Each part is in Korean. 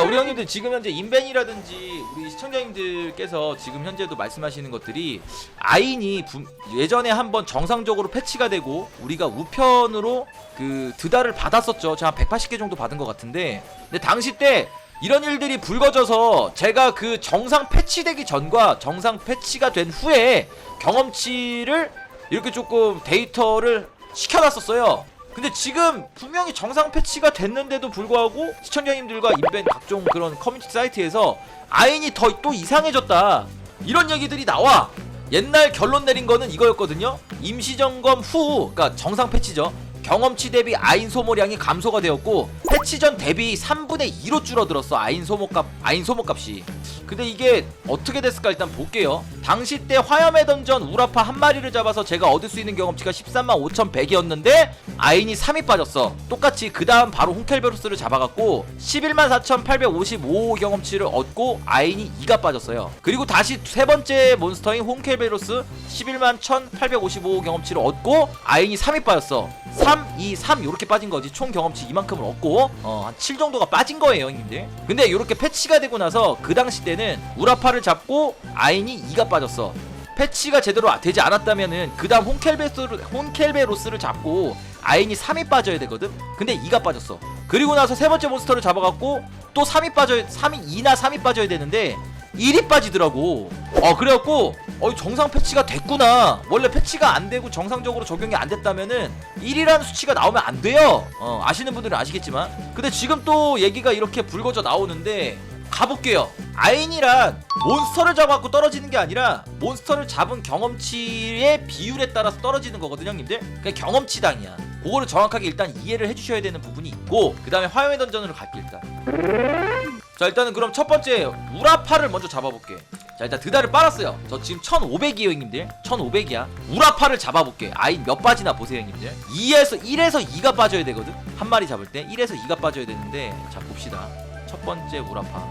자 우리 형님들 지금 현재 인벤이라든지 우리 시청자님들께서 지금 현재도 말씀하시는 것들이 아인이 분- 예전에 한번 정상적으로 패치가 되고 우리가 우편으로 그 드다를 받았었죠. 제가 180개 정도 받은 것 같은데 근데 당시 때 이런 일들이 불거져서 제가 그 정상 패치되기 전과 정상 패치가 된 후에 경험치를 이렇게 조금 데이터를 시켜놨었어요. 근데 지금 분명히 정상 패치가 됐는데도 불구하고 시청자님들과 인벤 각종 그런 커뮤니티 사이트에서 아인이 더 또 이상해졌다. 이런 얘기들이 나와. 옛날 결론 내린 거는 이거였거든요. 임시 점검 후 그러니까 정상 패치죠 경험치 대비 아인 소모량이 감소가 되었고 패치 전 대비 3분의 2로 줄어들었어 아인 소모값 아인 소모값이. 근데 이게 어떻게 됐을까 일단 볼게요. 당시 때 화염의 던전 우라파 한 마리를 잡아서 제가 얻을 수 있는 경험치가 13만 5,100이었는데 아인이 3이 빠졌어. 똑같이 그 다음 바로 홍켈베루스를 잡아갖고 11만 4,855 경험치를 얻고 아인이 2가 빠졌어요. 그리고 다시 세 번째 몬스터인 홍켈베루스 11만 1,855 경험치를 얻고 아인이 3이 빠졌어 3, 2, 3 이렇게 빠진 거지. 총 경험치 이만큼을 얻고 어, 한 7 정도가 빠진 거예요 형님들. 근데 이렇게 패치가 되고 나서 그 당시 때는 우라파를 잡고 아인이 2가 빠졌어. 패치가 제대로 되지 않았다면은 그 다음 홍켈베로스를 잡고 아인이 3이 빠져야 되거든? 근데 2가 빠졌어. 그리고 나서 세 번째 몬스터를 잡아갖고 또 3이 빠져야 3이 2나 3이 빠져야 되는데 1이 빠지더라고. 어 그래갖고 어 정상 패치가 됐구나. 원래 패치가 안 되고 정상적으로 적용이 안 됐다면은 1이라는 수치가 나오면 안 돼요. 어 아시는 분들은 아시겠지만. 근데 지금 또 얘기가 이렇게 불거져 나오는데 가볼게요. 아인이란 몬스터를 잡아갖고 떨어지는 게 아니라 몬스터를 잡은 경험치의 비율에 따라서 떨어지는 거거든요 형님들. 그냥 경험치당이야. 그거를 정확하게 일단 이해를 해주셔야 되는 부분이 있고 그 다음에 화염의 던전으로 갈게 일단 자 일단은 그럼 첫 번째 우라파를 먼저 잡아볼게. 자 일단 드다를 빨았어요. 저 지금 1500이에요 형님들. 1500이야. 우라파를 잡아볼게. 아인 몇 빠지나 보세요 형님들. 2에서 1에서 2가 빠져야 되거든? 한 마리 잡을 때 1에서 2가 빠져야 되는데 자 봅시다. 첫 번째 우라파.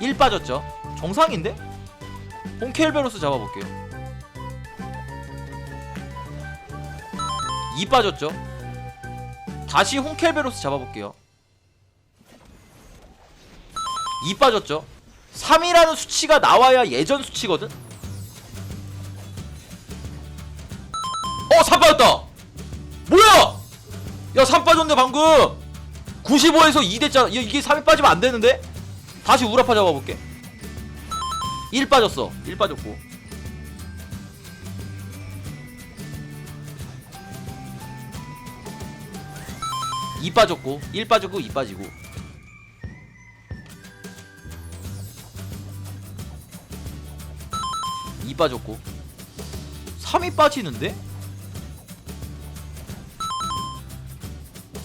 1 빠졌죠? 정상인데? 홍켈베로스 잡아볼게요. 2 빠졌죠 다시 홍켈베로스 잡아볼게요 2 빠졌죠 3이라는 수치가 나와야 예전 수치거든 어! 3 빠졌다! 뭐야! 야 3 빠졌네 방금 95에서 2 됐잖아 야, 이게 3이 빠지면 안 되는데? 다시 우라파 잡아볼게 1 빠졌어 1 빠졌고 이 빠졌고 1 빠졌고 2 빠지고. 이 빠졌고. 3이 빠지는데?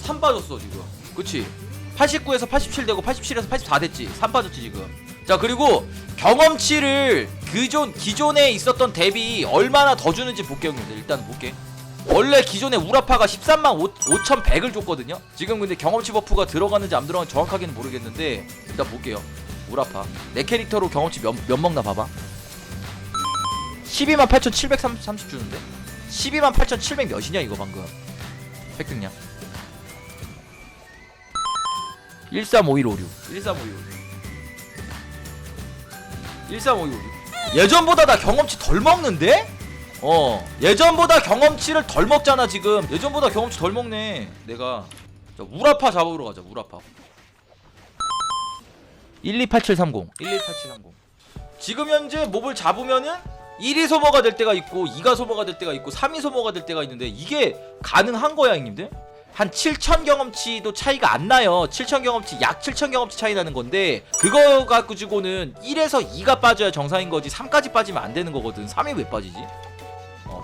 3 빠졌어 지금. 그치? 89에서 87 되고 87에서 84 됐지. 3 빠졌지 지금. 자 그리고 경험치를 그존 기존에 있었던 대비 얼마나 더 주는지 볼게요 형님들 일단 볼게 원래 기존에 우라파가 13만 5,100을 줬거든요. 지금 근데 경험치 버프가 들어가는지 안 들어가는지 정확하게는 모르겠는데 일단 볼게요. 우라파. 내 캐릭터로 경험치 몇, 몇 먹나 봐봐. 12만 8,730 주는데? 12만 8,700 몇이냐 이거 방금. 획득량. 135156 135156 135156 예전보다 나 경험치 덜 먹는데? 어. 예전보다 경험치를 덜 먹잖아 지금. 예전보다 경험치 덜 먹네. 내가. 자 우라파 잡으러 가자 우라파. 128730 128730 지금 현재 몹을 잡으면은 1이 소모가 될 때가 있고 2가 소모가 될 때가 있고 3이 소모가 될 때가 있는데 이게 가능한 거야 형님들? 한 7천 경험치도 차이가 안 나요. 7천 경험치 약 7천 경험치 차이 나는 건데 그거 가지고는 1에서 2가 빠져야 정상인 거지 3까지 빠지면 안 되는 거거든. 3이 왜 빠지지?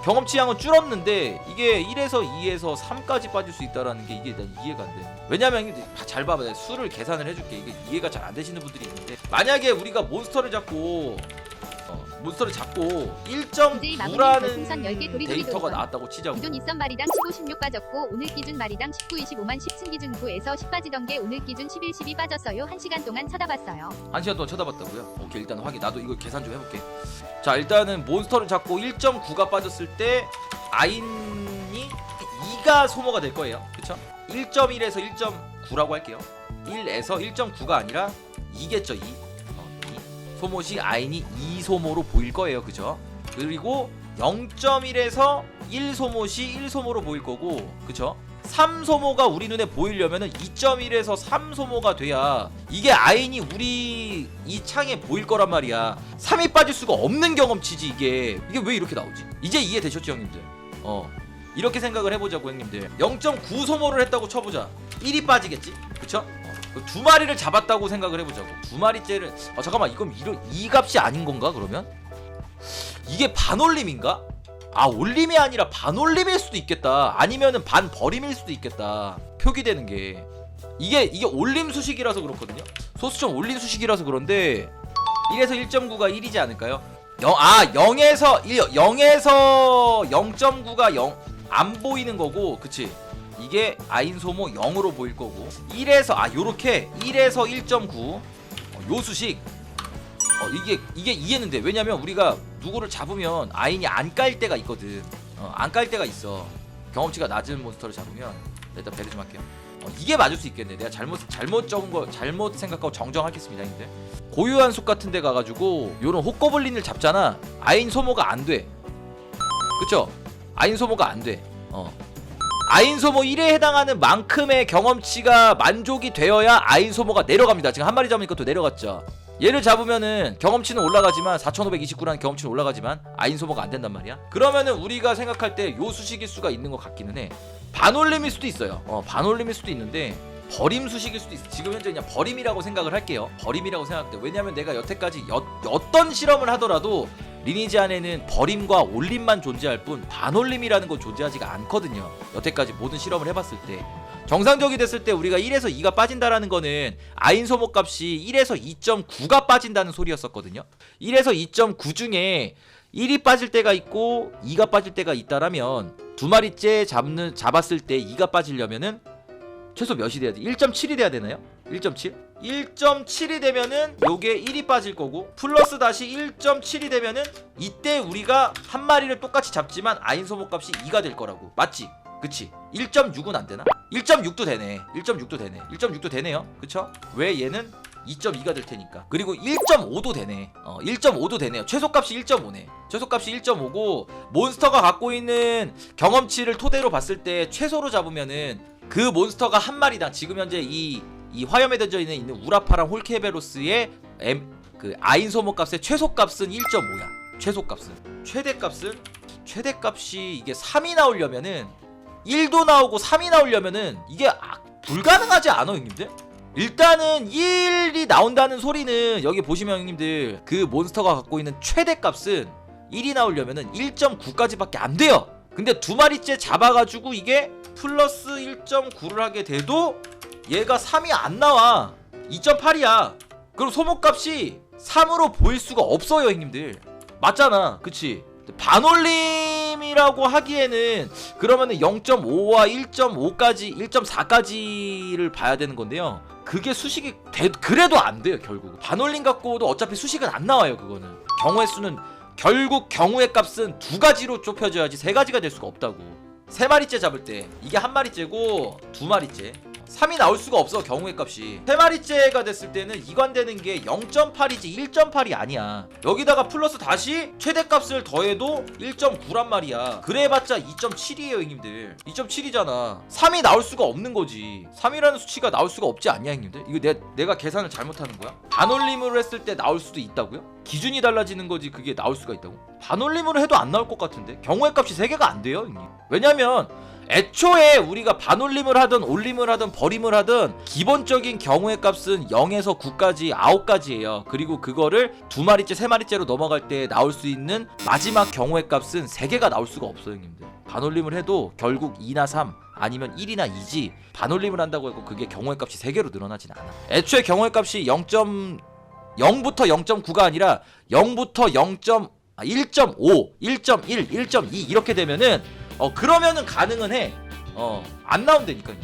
어, 경험치 양은 줄었는데 이게 1에서 2에서 3까지 빠질 수 있다라는 게 이게 난 이해가 안 돼. 왜냐면 잘 봐봐. 수를 계산을 해줄게. 이게 이해가 잘 안 되시는 분들이 있는데 만약에 우리가 몬스터를 잡고 어, 몬스터를 잡고 DJ 마무리 별풍선 10개 1.9라는 도리도리 데이터가. 나왔다고 치자고. 기존 있던 마리당 15, 16 빠졌고 오늘 기준 마리당 19, 25만 10층 기준 9에서 10 빠지던 게 오늘 기준 11, 12 빠졌어요. 1시간 동안 쳐다봤어요. 한 시간 동안 쳐다봤다고요? 오케이 일단 확인. 나도 이거 계산 좀 해볼게. 자 일단은 몬스터를 잡고 1.9가 빠졌을 때 아인이 2가 소모가 될 거예요. 그쵸? 1.1에서 1.9라고 할게요 1에서 1.9가 아니라 2겠죠 2 어, 2. 소모시 아인이 2소모로 보일 거예요. 그죠? 그리고 0.1에서 1소모시 1소모로 보일 거고 그쵸 3소모가 우리 눈에 보이려면은 2.1에서 3소모가 돼야 이게 아인이 우리 이 창에 보일 거란 말이야. 3이 빠질 수가 없는 경험치지 이게. 이게 왜 이렇게 나오지? 이제 이해되셨죠 형님들? 어. 이렇게 생각을 해보자고 형님들. 0.9 소모를 했다고 쳐보자. 1이 빠지겠지? 그쵸? 어, 그두 마리를 잡았다고 생각을 해보자고 두 마리째를 아 잠깐만 이건 이런 이 값이 아닌 건가 그러면? 이게 반올림인가? 아 올림이 아니라 반올림일 수도 있겠다 아니면은 반버림일 수도 있겠다 표기되는 게 이게 이게 올림 수식이라서 그렇거든요 소수점 올림 수식이라서 그런데 1에서 1.9가 1이지 않을까요? 영, 아 0에서 1, 0에서 0.9가 0 안 보이는 거고 그치 이게 아인 소모 0으로 보일 거고 1에서 아 요렇게 1에서 1.9 어, 요 수식. 어 이게 이게 이해는 돼 왜냐면 우리가 누구를 잡으면 아인이 안 깔 때가 있거든. 어, 안 깔 때가 있어. 경험치가 낮은 몬스터를 잡으면. 일단 배려 좀 할게요. 어, 이게 맞을 수 있겠네. 내가 잘못 잘못 적은 거 잘못 생각하고 정정하겠습니다 형님들. 고유한 숲 같은 데 가가지고 요런 호꺼블린을 잡잖아. 아인 소모가 안돼. 그쵸? 아인 소모가 안돼. 어 아인 소모 1에 해당하는 만큼의 경험치가 만족이 되어야 아인 소모가 내려갑니다. 지금 한 마리 잡으니까 또 내려갔죠. 얘를 잡으면은 경험치는 올라가지만 4529라는 경험치는 올라가지만 아인 소모가 안 된단 말이야. 그러면은 우리가 생각할 때 요 수식일 수가 있는 것 같기는 해. 반올림일 수도 있어요. 어, 반올림일 수도 있는데 버림 수식일 수도 있어. 지금 현재 그냥 버림이라고 생각을 할게요. 버림이라고 생각해. 왜냐면 내가 여태까지 여, 어떤 실험을 하더라도 리니지 안에는 버림과 올림만 존재할 뿐 반올림이라는 건 존재하지가 않거든요. 여태까지 모든 실험을 해봤을 때 정상적이 됐을 때 우리가 1에서 2가 빠진다라는 거는 아인 소모 값이 1에서 2.9가 빠진다는 소리였었거든요. 1에서 2.9 중에 1이 빠질 때가 있고 2가 빠질 때가 있다라면 두 마리째 잡는 잡았을 때 2가 빠지려면은 최소 몇이 돼야 돼? 1.7이 돼야 되나요? 1.7? 1.7이 되면은 요게 1이 빠질 거고 플러스 다시 1.7이 되면은 이때 우리가 한 마리를 똑같이 잡지만 아인 소모 값이 2가 될 거라고 맞지? 그치? 1.6은 안 되나? 1.6도 되네 1.6도 되네 1.6도 되네요 그쵸? 왜 얘는 2.2가 될 테니까. 그리고 1.5도 되네. 어 1.5도 되네요. 최소값이 1.5네. 최소값이 1.5고 몬스터가 갖고 있는 경험치를 토대로 봤을 때 최소로 잡으면은 그 몬스터가 한 마리당 지금 현재 이, 이 화염에 던져 있는, 있는 우라파랑 홀케베로스의 M, 그 아인 소모 값의 최소값은 1.5야. 최소값은. 최대값은? 최대값이 이게 3이 나오려면은 1도 나오고 3이 나오려면은 이게 아, 불가능하지 않아 형님들? 일단은 1이 나온다는 소리는 여기 보시면 형님들 그 몬스터가 갖고 있는 최대값은 1이 나오려면은 1.9까지밖에 안 돼요. 근데 두 마리째 잡아가지고 이게 플러스 1.9를 하게 돼도 얘가 3이 안 나와. 2.8이야. 그럼 소모값이 3으로 보일 수가 없어요, 형님들. 맞잖아, 그치? 반올림이라고 하기에는 그러면은 0.5와 1.5까지 1.4까지를 봐야 되는 건데요. 그게 수식이 돼, 그래도 안 돼요 결국. 반올림 갖고도 어차피 수식은 안 나와요 그거는. 경우의 수는 결국 경우의 값은 두 가지로 좁혀져야지 세 가지가 될 수가 없다고. 세 마리째 잡을 때 이게 한 마리째고 두 마리째 3이 나올 수가 없어 경우의 값이. 세 마리째가 됐을 때는 이관되는 게 0.8이지 1.8이 아니야. 여기다가 플러스 다시 최대값을 더해도 1.9란 말이야. 그래봤자 2.7이에요 형님들. 2.7이잖아. 3이 나올 수가 없는 거지. 3이라는 수치가 나올 수가 없지 않냐 형님들? 이거 내, 내가 계산을 잘못하는 거야? 반올림으로 했을 때 나올 수도 있다고요? 기준이 달라지는 거지 그게 나올 수가 있다고? 반올림으로 해도 안 나올 것 같은데? 경우의 값이 3개가 안 돼요 형님. 왜냐면 애초에 우리가 반올림을 하든 올림을 하든 버림을 하든 기본적인 경우의 값은 0에서 9까지 9가지예요. 그리고 그거를 두 마리째 세 마리째로 넘어갈 때 나올 수 있는 마지막 경우의 값은 3개가 나올 수가 없어요, 형님들. 반올림을 해도 결국 2나 3 아니면 1이나 2지 반올림을 한다고 해서 그게 경우의 값이 3개로 늘어나진 않아. 애초에 경우의 값이 0. 0부터 0.9가 아니라 0부터 0. 아, 1.5, 1.1, 1.2 이렇게 되면은 어 그러면은 가능은 해. 어안 나온다니까요.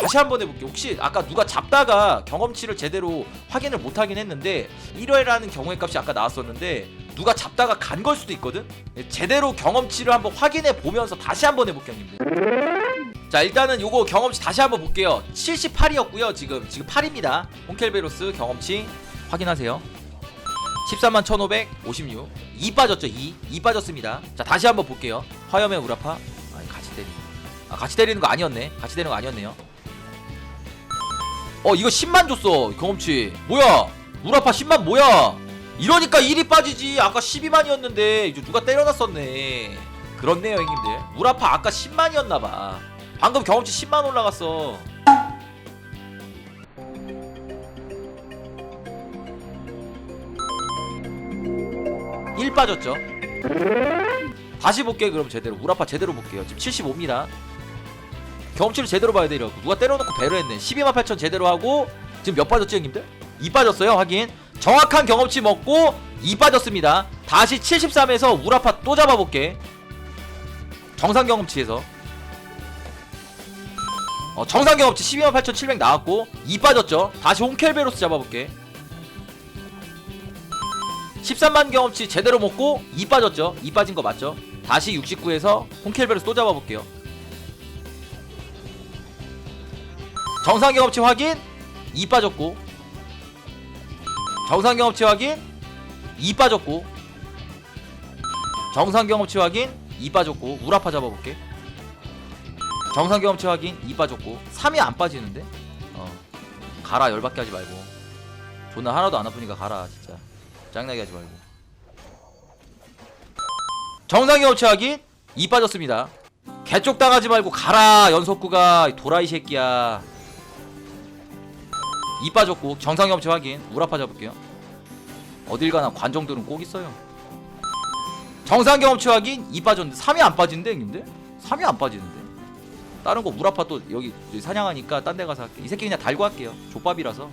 다시 한번 해볼게. 혹시 아까 누가 잡다가 경험치를 제대로 확인을 못 하긴 했는데 1회라는 경우의 값이 아까 나왔었는데 누가 잡다가 간 걸 수도 있거든. 제대로 경험치를 한번 확인해 보면서 다시 한번 해볼게요, 형님들. 자 일단은 요거 경험치 다시 한번 볼게요 78이었고요 지금 지금 8입니다 홍켈베로스 경험치 확인하세요 13만 1556 2 빠졌죠 2 2 빠졌습니다. 자 다시 한번 볼게요. 화염의 우라파. 아니 같이 때리는 아 같이 때리는 거 아니었네. 같이 때리는 거 아니었네요. 어 이거 10만 줬어 경험치. 뭐야? 우라파 10만 뭐야? 이러니까 1이 빠지지. 아까 12만이었는데 이제 누가 때려놨었네. 그렇네요 형님들. 우라파 아까 10만이었나봐. 방금 경험치 10만 올라갔어 일 빠졌죠. 다시 볼게 그럼 제대로. 우라파 제대로 볼게요. 지금 75입니다. 경험치를 제대로 봐야 돼요 누가 때려놓고 배려했네. 12만 8천 제대로 하고 지금 몇 빠졌지 형님들? 2 빠졌어요 확인. 정확한 경험치 먹고 2 빠졌습니다. 다시 73에서 우라파 또 잡아볼게. 정상 경험치에서. 어, 정상 경험치 12만 8,700 나왔고 2 빠졌죠. 다시 홍켈베로스 잡아볼게 13만 경험치 제대로 먹고 2 빠졌죠. 2 빠진 거 맞죠? 다시 69에서 홍켈베로스 또 잡아볼게요. 정상 경험치 확인 2 빠졌고. 정상 경험치 확인 2 빠졌고. 정상 경험치 확인 2 빠졌고. 우라파 잡아볼게. 정상 경험치 확인 2 빠졌고. 3이 안 빠지는데? 어. 가라 열받게 하지 말고. 존나 하나도 안 아프니까 가라 진짜 짱나게 하지 말고. 정상 경험치 확인 2 빠졌습니다. 개쪽 당하지 말고 가라 연속구가. 이 도라이 새끼야. 2 빠졌고 정상 경험치 확인. 우라파 잡을게요. 어딜 가나 관정들은 꼭 있어요. 정상 경험치 확인. 2 빠졌는데 3이 안 빠지는데 형님들? 3이 안 빠지는데. 다른 거 우라파 또 여기 사냥하니까 딴 데 가서 할게. 이 새끼 그냥 달고 할게요. 족밥이라서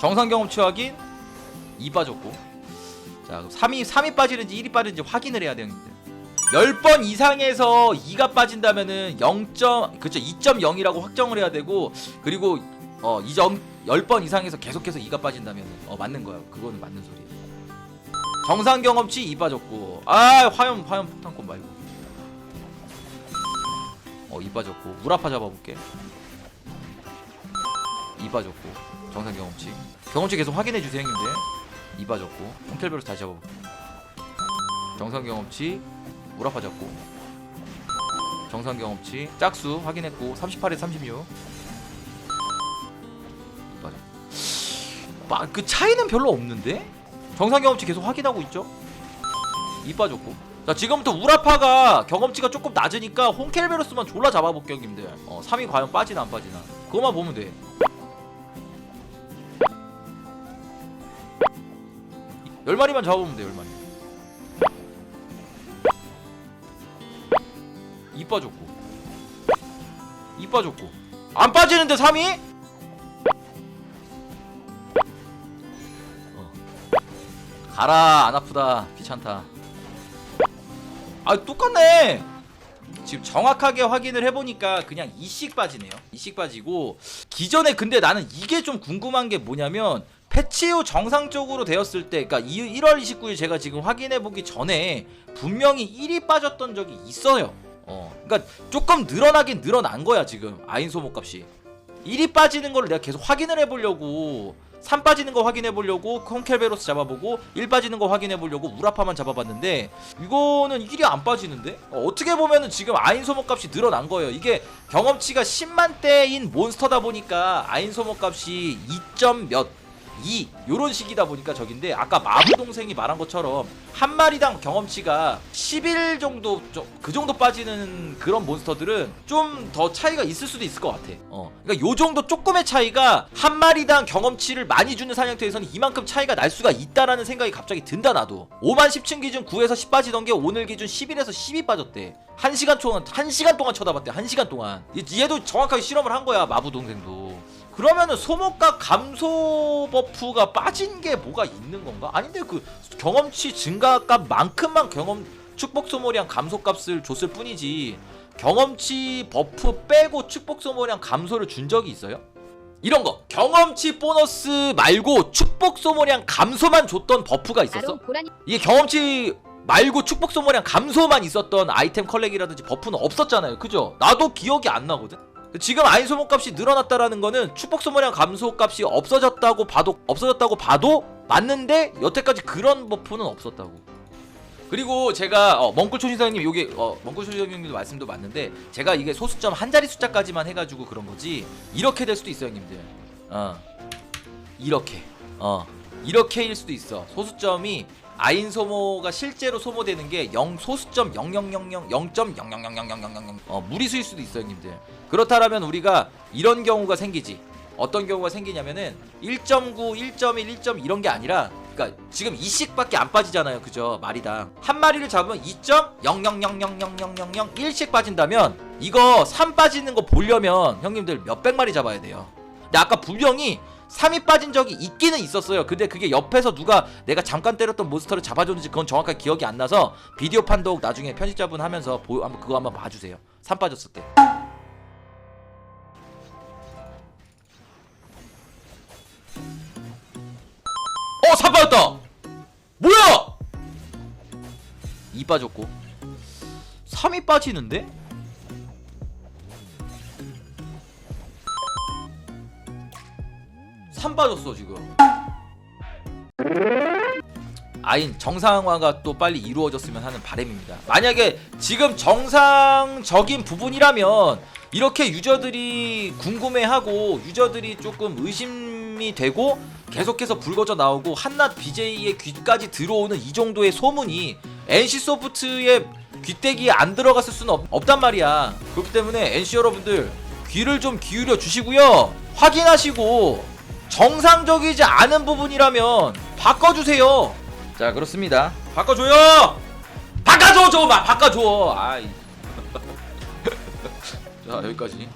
정상 경험치 확인 2 빠졌고 자 그럼 3이 3이 빠지는지 1이 빠지는지 확인을 해야 형님들 10번 이상에서 2가 빠진다면은 0. 그쵸 2.0이라고 확정을 해야 되고 그리고 어 이정 10번 이상에서 계속해서 2가 빠진다면 어 맞는 거예요. 그거는 맞는 소리예요. 정상 경험치 2 빠졌고 아 화염 화염 폭탄권 말고 어 2 빠졌고 우라파 잡아볼게 2 빠졌고 정상 경험치. 경험치 계속 확인해 주세요 형님들. 2 빠졌고 홍텔베로스 다시 잡아볼게 정상 경험치 우라파 잡고 정상 경험치 짝수 확인했고 38에 36 맞아 빠- 그 차이는 별로 없는데? 정상 경험치 계속 확인하고 있죠? 이 빠졌고. 자 지금부터 우라파가 경험치가 조금 낮으니까 홍켈베로스만 졸라 잡아볼게요 형님들. 어 3이 과연 빠지나 안 빠지나. 그거만 보면 돼 열 마리만 잡아보면 돼, 열 마리. 이 빠졌고. 이 빠졌고. 안 빠지는데 3이? 어. 가라 안 아프다. 귀찮다. 아 똑같네. 지금 정확하게 확인을 해보니까 그냥 이씩 빠지네요. 이씩 빠지고. 기존에 근데 나는 이게 좀 궁금한 게 뭐냐면 패치 후 정상적으로 되었을 때 그러니까 1월 29일 제가 지금 확인해 보기 전에 분명히 1이 빠졌던 적이 있어요. 어, 그러니까 조금 늘어나긴 늘어난 거야 지금. 아인 소모값이. 1이 빠지는 걸 내가 계속 확인을 해보려고 3 빠지는 거 확인해 보려고 콩켈베로스 잡아보고 1 빠지는 거 확인해 보려고 우라파만 잡아봤는데 이거는 1이 안 빠지는데? 어, 떻게 보면은 지금 아인 소모값이 늘어난 거예요. 이게 경험치가 10만대인 몬스터다 보니까 아인 소모값이 2점 몇 2 요런 식이다 보니까 적인데 아까 마부 동생이 말한 것처럼 한 마리당 경험치가 11 정도 좀그 정도 빠지는 그런 몬스터들은 좀 더 차이가 있을 수도 있을 것 같아. 어. 그러니까 요 정도 조금의 차이가 한 마리당 경험치를 많이 주는 사냥터에서는 이만큼 차이가 날 수가 있다라는 생각이 갑자기 든다 나도. 5만 10층 기준 9에서 10 빠지던 게 오늘 기준 11에서 12 빠졌대. 1시간 동안 1시간 동안 쳐다봤대. 1시간 동안. 얘- 얘도 정확하게 실험을 한 거야. 마부 동생도. 그러면은 소모가 감소 버프가 빠진 게 뭐가 있는 건가? 아닌데 그 경험치 증가값만큼만 경험 축복 소모량 감소값을 줬을 뿐이지 경험치 버프 빼고 축복 소모량 감소를 준 적이 있어요? 이런 거 경험치 보너스 말고 축복 소모량 감소만 줬던 버프가 있었어? 이게 경험치 말고 축복 소모량 감소만 있었던 아이템 컬렉이라든지 버프는 없었잖아요. 그죠? 나도 기억이 안 나거든. 지금 아인 소모 값이 늘어났다라는 거는 축복 소모량 감소 값이 없어졌다고 봐도 없어졌다고 봐도 맞는데 여태까지 그런 버프는 없었다고. 그리고 제가 어, 멍꿀 초신사님 요게 어, 멍꿀 초신사님도 말씀도 맞는데 제가 이게 소수점 한 자리 숫자까지만 해가지고 그런 거지 이렇게 될 수도 있어요, 형님들. 어 이렇게 어 이렇게일 수도 있어. 소수점이 아인 소모가 실제로 소모되는 게 0 소수점 00000 0.0000000 어 무리수일 수도 있어요, 형님들. 그렇다라면 우리가 이런 경우가 생기지. 어떤 경우가 생기냐면은 1.9, 1.1, 1.2 이런 게 아니라 그러니까 지금 2씩밖에 안 빠지잖아요. 그죠? 마리당. 한 마리를 잡으면 2.000000001씩 빠진다면 이거 3 빠지는 거 보려면 형님들 몇백 마리 잡아야 돼요. 근데 아까 분명히 3이 빠진 적이 있기는 있었어요. 근데 그게 옆에서 누가 내가 잠깐 때렸던 몬스터를 잡아줬는지 그건 정확하게 기억이 안 나서 비디오 판독 나중에 편집자분 하면서 보, 한번 그거 한번 봐주세요. 3 빠졌을 때. 어, 3 빠졌다! 뭐야! 2 빠졌고. 3이 빠지는데? 삼 빠졌어 지금. 아인 정상화가 또 빨리 이루어졌으면 하는 바람입니다. 만약에 지금 정상적인 부분이라면 이렇게 유저들이 궁금해하고 유저들이 조금 의심이 되고 계속해서 불거져 나오고 한낱 BJ의 귀까지 들어오는 이 정도의 소문이 NC소프트의 귀때기에 안 들어갔을 수는 없, 없단 말이야. 그렇기 때문에 NC 여러분들 귀를 좀 기울여 주시고요. 확인하시고 정상적이지 않은 부분이라면 바꿔주세요. 자 그렇습니다. 바꿔줘요! 바꿔줘 줘 마- 바꿔줘. 아이. 자 여기까지